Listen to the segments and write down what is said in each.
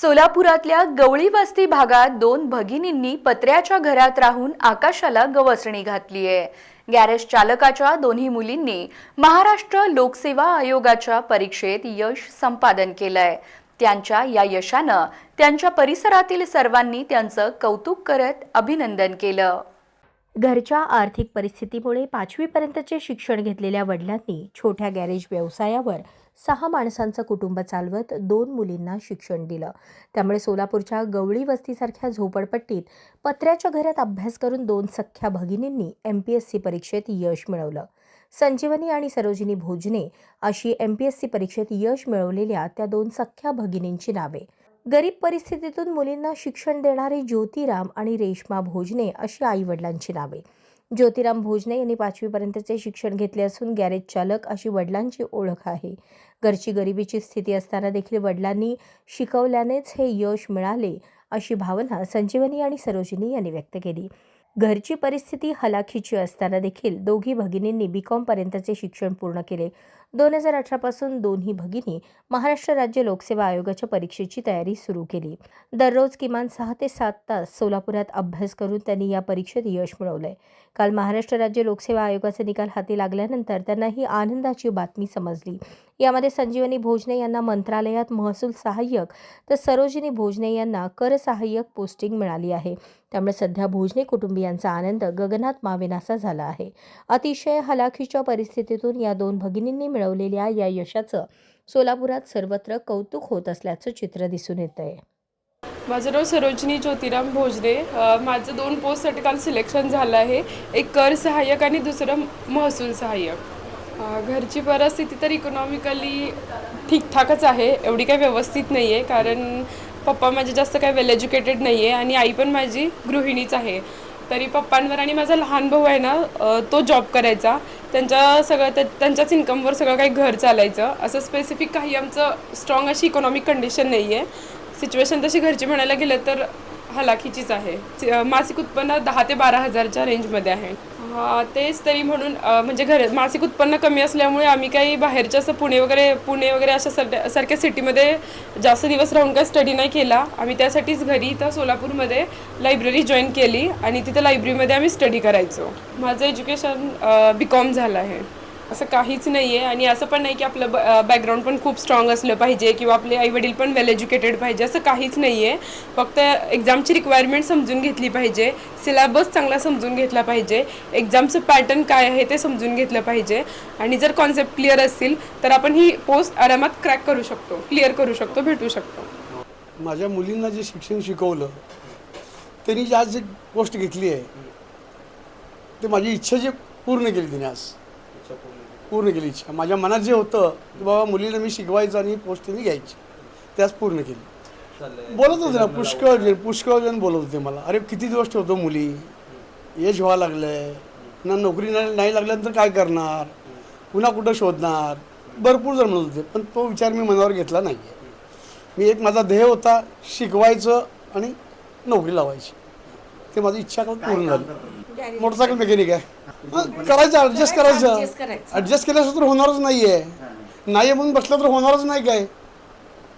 सोलापुरातल्या गवळी वस्ती भागात दोन भगिनींनी पत्र्याच्या घरात राहून आकाशाला गवसणी घातली आहे. गॅरेज चालकाच्या दोन्ही मुलींनी महाराष्ट्र लोकसेवा आयोगाच्या परीक्षेत यश संपादन केलंय. त्यांच्या या यशानं त्यांच्या परिसरातील सर्वांनी त्यांचं कौतुक करत अभिनंदन केलं. घरच्या आर्थिक परिस्थितीमुळे पाचवीपर्यंतचे शिक्षण घेतलेल्या वडिलांनी छोट्या गॅरेज व्यवसायावर सहा माणसांचं कुटुंब चालवत दोन मुलींना शिक्षण दिलं. त्यामुळे सोलापूरच्या गवळी वस्तीसारख्या झोपडपट्टीत पत्र्याच्या घरात अभ्यास करून दोन सख्ख्या भगिनींनी एम पी एस सी परीक्षेत यश मिळवलं. संजीवनी आणि सरोजिनी भोजने अशी एम पी एस सी परीक्षेत यश मिळवलेल्या त्या दोन सख्ख्या भगिनींची नावे. गरीब परिस्थितीतून मुलींना शिक्षण देणारे ज्योतिराम आणि रेश्मा भोजने अशी आईवडिलांची नावे. ज्योतिराम भोजने यांनी पाचवीपर्यंतचे शिक्षण घेतले असून गॅरेज चालक अशी वडिलांची ओळख आहे. घरची गरिबीची स्थिती असताना देखील वडिलांनी शिकवल्यानेच हे यश मिळाले अशी भावना संजीवनी आणि सरोजिनी यांनी व्यक्त केली. घरची परिस्थिती हलाखीची असताना देखील दोघी भगिनींनी बी कॉमपर्यंतचे शिक्षण पूर्ण केले. दोन हजार अठरापासून दोन्ही भगिनी महाराष्ट्र राज्य लोकसेवा आयोगाच्या परीक्षेची तयारी सुरू केली. दररोज किमान सहा ते सात तास सोलापुरात अभ्यास करून त्यांनी या परीक्षेत यश मिळवलंय. काल महाराष्ट्र राज्य लोकसेवा आयोगाचे निकाल हाती लागल्यानंतर त्यांना ही आनंदाची बातमी समजली. यामध्ये संजीवनी भोजने यांना मंत्रालयात महसूल सहाय्यक तर सरोजिनी भोजने यांना कर सहाय्यक पोस्टिंग मिळाली आहे. त्यामुळे सध्या भोजने कुटुंबियांचा आनंद गगनात मावेनासा झाला आहे. अतिशय हलाखीच्या परिस्थितीतून या दोन भगिनींनी मिळवलेल्या या यशाचं सोलापुरात सर्वत्र कौतुक होत असल्याचं चित्र दिसून येत आहे माझं नाव सरोजिनी ज्योतिराम भोजने. माझं दोन पोस्टसाठी काल सिलेक्शन झालं आहे. एक कर सहाय्यक आणि दुसरं महसूल सहाय्यक. घरची परिस्थिती तर इकॉनॉमिकली ठीकठाकच आहे. एवढी काही व्यवस्थित नाही आहे कारण पप्पा माझे जास्त काही वेल एज्युकेटेड नाही आहे आणि आई पण माझी गृहिणीच आहे. तरी पप्पांवर आणि माझा लहान भाऊ आहे ना तो जॉब करायचा. त्यांच्या सगळं त्या- त्यांच्याच इन्कमवर सगळं काही घर चालायचं. असं स्पेसिफिक काही आमचं स्ट्रॉंग अशी इकॉनॉमिक कंडिशन नाही आहे सिच्युएशन तशी घरची म्हणायला गेलं तर हलाखीचीच आहे. मासिक उत्पन्न दहा ते बारा हजारच्या रेंजमध्ये आहे. हा, तेच तरी म्हणून म्हणजे घर मासिक उत्पन्न कमी असल्यामुळे आम्ही काही बाहेरच्या असं पुणे वगैरे पुणे वगैरे अशा सर सारख्या सिटीमध्ये जास्त दिवस राहून काही स्टडी नाही केला. आम्ही त्यासाठीच घरी इथं सोलापूरमध्ये लायब्ररी जॉईन केली आणि तिथं लायब्ररीमध्ये आम्ही स्टडी करायचो. माझं एज्युकेशन बी कॉम झालं आहे. असं काहीच नाही आहे आणि असं पण नाही की आपलं बॅकग्राऊंड पण खूप स्ट्रॉंग असलं पाहिजे किंवा आपले आईवडील पण वेल एज्युकेटेड पाहिजे असं काहीच नाही आहे फक्त एक्झामची रिक्वायरमेंट समजून घेतली पाहिजे. सिलेबस चांगला समजून घेतला पाहिजे. एक्झामचं पॅटर्न काय आहे ते समजून घेतलं पाहिजे. आणि जर कॉन्सेप्ट क्लिअर असतील तर आपण ही पोस्ट आरामात क्रॅक करू शकतो क्लिअर करू शकतो भेटू शकतो. माझ्या मुलींना जे शिक्षण शिकवलं त्यांनी जी आज जी गोष्ट घेतली आहे ते माझी इच्छा जी पूर्ण केली तिने आज. पूर्ण केली इच्छा. माझ्या मनात जे होतं की बाबा मुलीला मी शिकवायचं आणि पोस्ट तिने घ्यायची. ते आज पूर्ण केली. बोलत होते ना पुष्कळ जण पुष्कळ जण बोलत होते मला. अरे किती दिवस ठेवतो मुली? एज व्हावं लागलंय. पुन्हा नोकरी नाही लागल्यानंतर काय करणार? पुन्हा कुठं शोधणार? भरपूर जण म्हणत होते पण तो विचार मी मनावर घेतला नाही मी एक माझा ध्येय होता शिकवायचं आणि नोकरी लावायची. ते माझी इच्छा पूर्ण झाली. मोटरसायकल मेकॅनिक आहे. करायचं ऍडजस्ट करायचं ऍडजस्ट केल्याशिवाय तर होणारच नाहीये. नाही म्हणून बसलं तर होणारच नाही काय.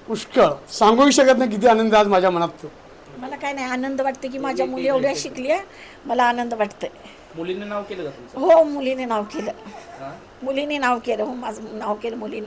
पुष्कळ. सांगूही शकत नाही किती आनंद आहे आज माझ्या मनात तो. मला काय नाही आनंद वाटते की माझ्या मुली एवढ्या शिकल्या. मला आनंद वाटतंय. मुलीने नाव केलं का तुमचं? हो मुलीने नाव केलं. मुलीने नाव केलं हो माझं नाव केलं मुलीने.